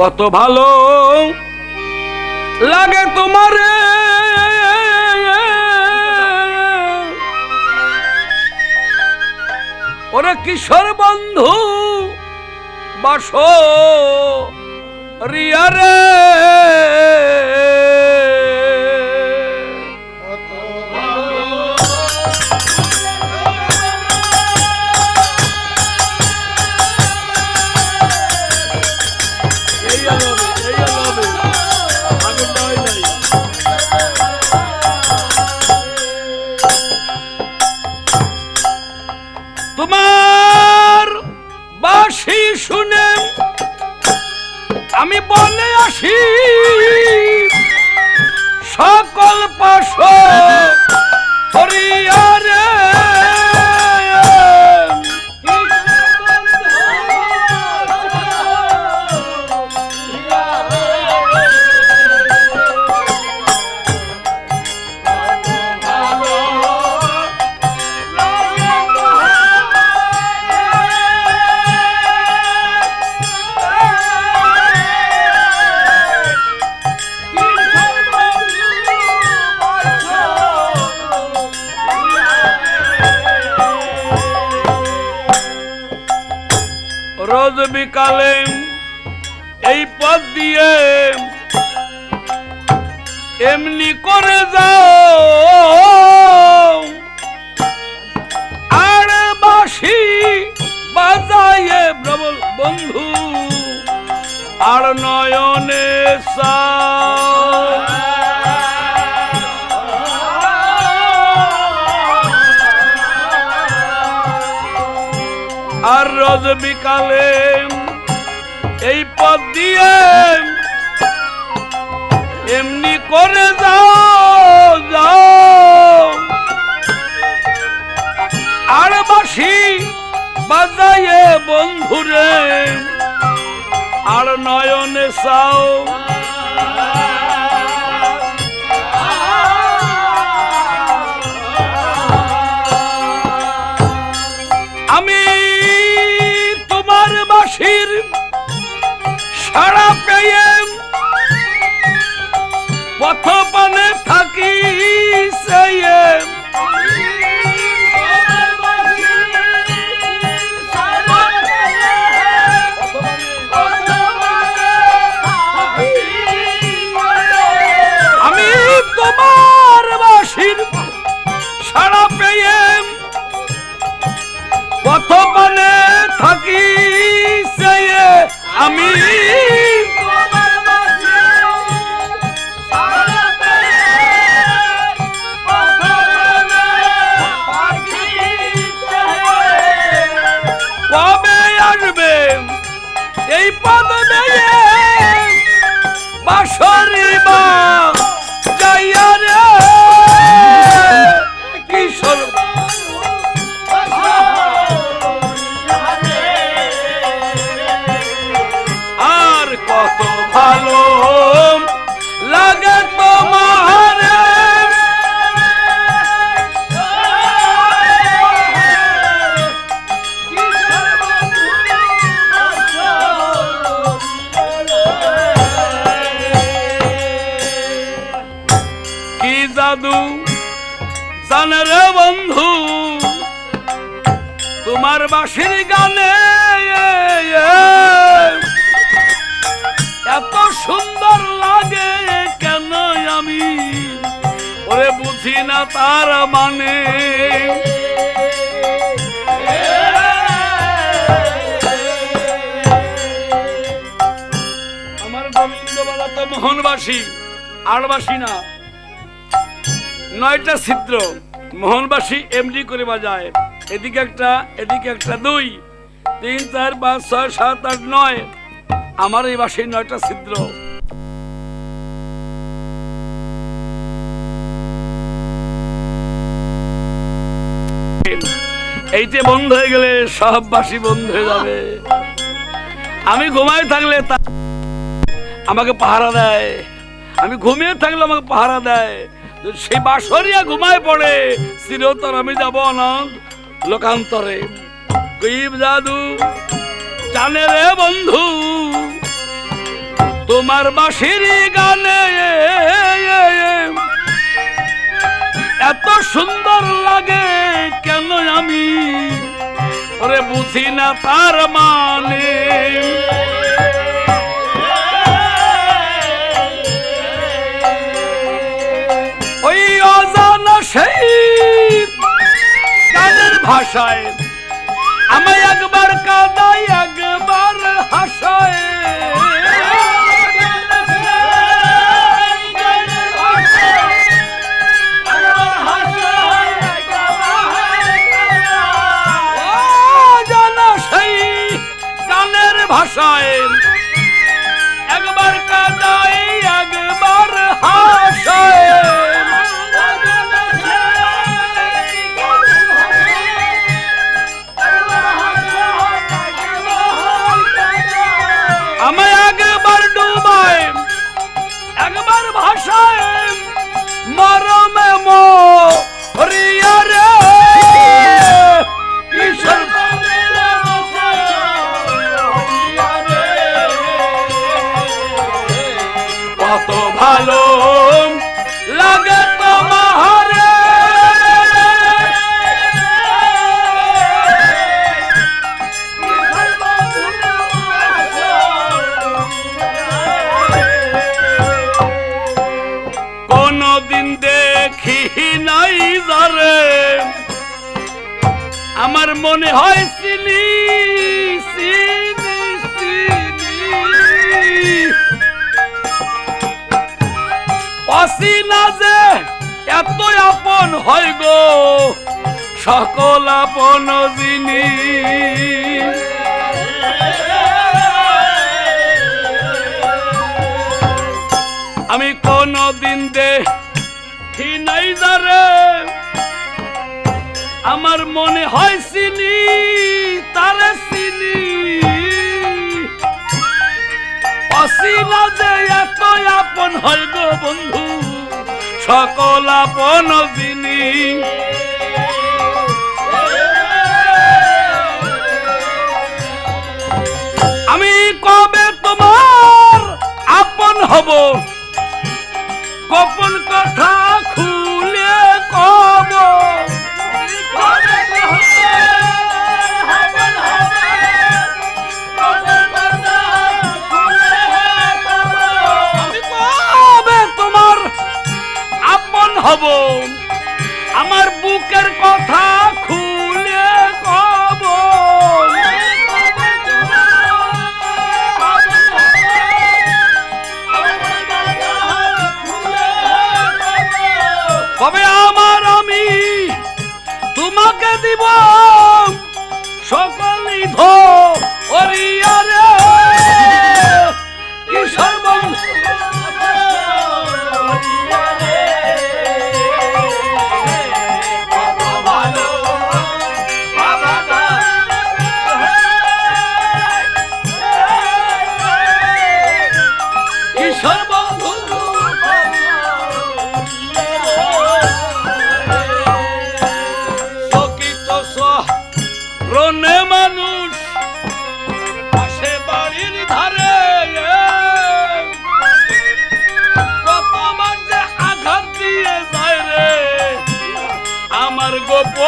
কত ভালো লাগে তোমার। ওরে কিশোর বন্ধু বাস রিয়ারে আমি বলে আসি সকল পাশ হরিয়ারে এই পথ দিয়ে এমনি করে যাও। আর বাসি বাজায়ে প্রবল বন্ধু, আর নয়নে আর রোজ বিকালে এই পথ দিয়ে এমনি করে যাও যাও। আর বাসি বাজাইয়ে বন্ধুরে আর নয়নে চাও। বাঁশির গানে এত সুন্দর লাগে কেন আমি? ওরে বুঝি না তার মানে। আমার গোবিন্দবালা তো মোহনবাসী আটবাসী না। নয়টা ছিদ্র, মোহনবাসী এমডি করে বাজায়। এদিকে একটা এদিকে একটা দুই, তিন, চার, পাঁচ, ছয়, সাত, আট, নয়। আমার এই বাসীর নয়টা ছিদ্র। এইটা বন্ধ হয়ে গেলে সব বাসি বন্ধ হয়ে যাবে। আমি ঘুমাই থাকলে তা আমাকে পাহারা দেয়। আমি ঘুমিয়ে থাকলে আমাকে পাহারা দেয়। সেই বাসরিয়া ঘুমায় পড়ে, চিরতর আমি যাব অনন্ত। লোকান্তরে গরিব জাদু, জানে রে বন্ধু, তোমার বাঁশির গানে এত সুন্দর লাগে কেন আমি? ওরে বুঝি না তার মানে। ভাষায় আমায় কত ভালো। লাগে তোমারে কোনদিন দেখি নাই যারে আমার মনে হয় চিনি অসিনা যে এত আপন হয় গো। সকল আপন জিনিস আমি কোনো দিন দেখি নাই যারে। আমার মনে হয় চিনি, তারে চিনি। অসিনা যে এত আপন হয় গো বন্ধু। সকল আপন জিনিস 啊他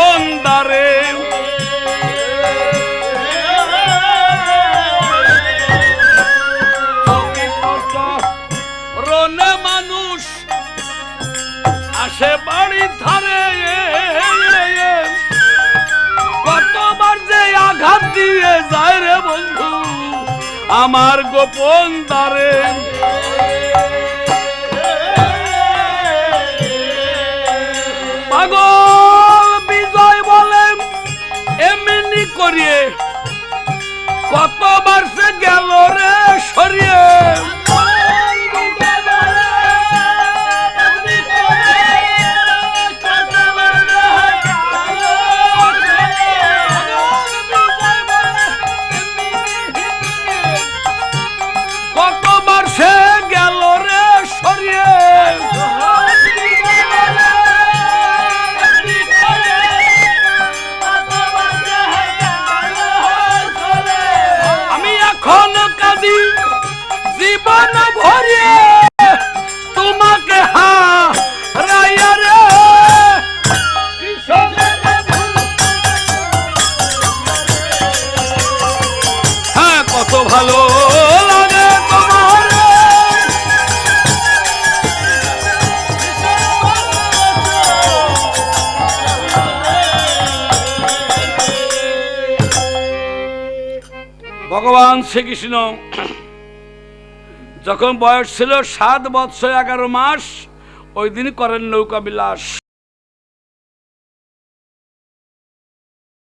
গোপন দ্বারে রনে মানুষ আসে বাড়ির ধারে কতবার যে আঘাত দিয়ে যায় রে বন্ধু, আমার গোপন দ্বারে। করিয়ে বর্ষ শ্রীকৃষ্ণ যখন বয়স ছিল সাত বৎসর এগারো মাস ওই দিন করেন নৌকা বিলাস